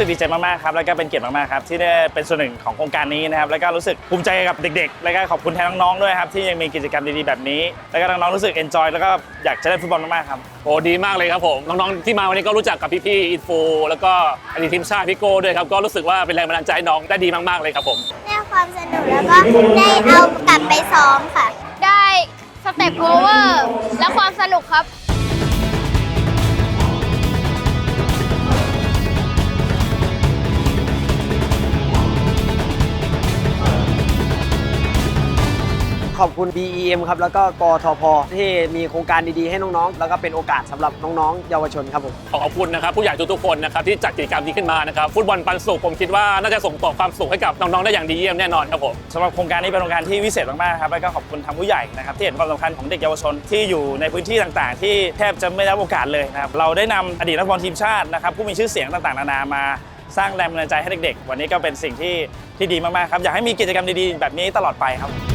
สึกดีใจมากๆครับแล้วก็เป็นเกียรติมากๆครับที่ได้เป็นส่วนหนึ่งของโครงการนี้นะครับแล้วก็รู้สึกภูมิใจกับเด็ก ๆ แล้วก็ขอบคุณแทนน้องๆด้วยครับที่ยังมีกิจกรรมดีๆแบบนี้ แล้วก็น้องๆรู้สึกเอนจอยแล้วก็อยากจะเล่นฟุตบอลมากๆครับโอ้ดีมากเลยครับผมน้องๆที่มาวันนี้ก็รู้จักกับพี่ๆอินฟูแล้วก็อดีตทีมชาติพี่โก้ด้วยครับก็รู้สึกว่าเป็นแรงบันดาลใจให้น้องได้ดีมากๆเลยครับผมได้ความสนุกแล้วก็ได้เอากลับไปซ้อมค่ะ ได้สเต็ปโอเวอร์และความสนุกครับ ขอบคุณ BEM ครับแล้วก็กทพที่มีโครงการดีๆให้น้องๆ แล้วก็เป็นโอกาสสำหรับน้องๆ เยาวชนครับผมขอขอบคุณนะครับผู้ใหญ่ทุกๆคนนะครับที่จัดกิจกรรมนี้ขึ้นมานะครับฟุตบอลปันสุขผมคิดว่าน่าจะส่งต่อความสุขให้กับน้องๆได้อย่างดีเยี่ยมแน่นอนครับผมสำหรับโครงการนี้เป็นโครงการที่วิเศษมากๆครับแล้วก็ขอบคุณทางผู้ใหญ่นะครับที่เห็นความสำคัญของเด็กเยาวชนที่อยู่ในพื้นที่ต่างๆ ที่แทบจะไม่ได้รับโอกาสเลยนะครับเราได้นำอดีตนักบอลทีมชาตินะครับผู้มีชื่อเสียงต่างๆนานามาสร้างแรงบันดาลใจให้เด็กๆ วันนี้ก็เป็นสิ่งที่ที่ดีมากๆครับ อยากให้มีกิจกรรมดีๆ แบบนี้ตลอดไปครับ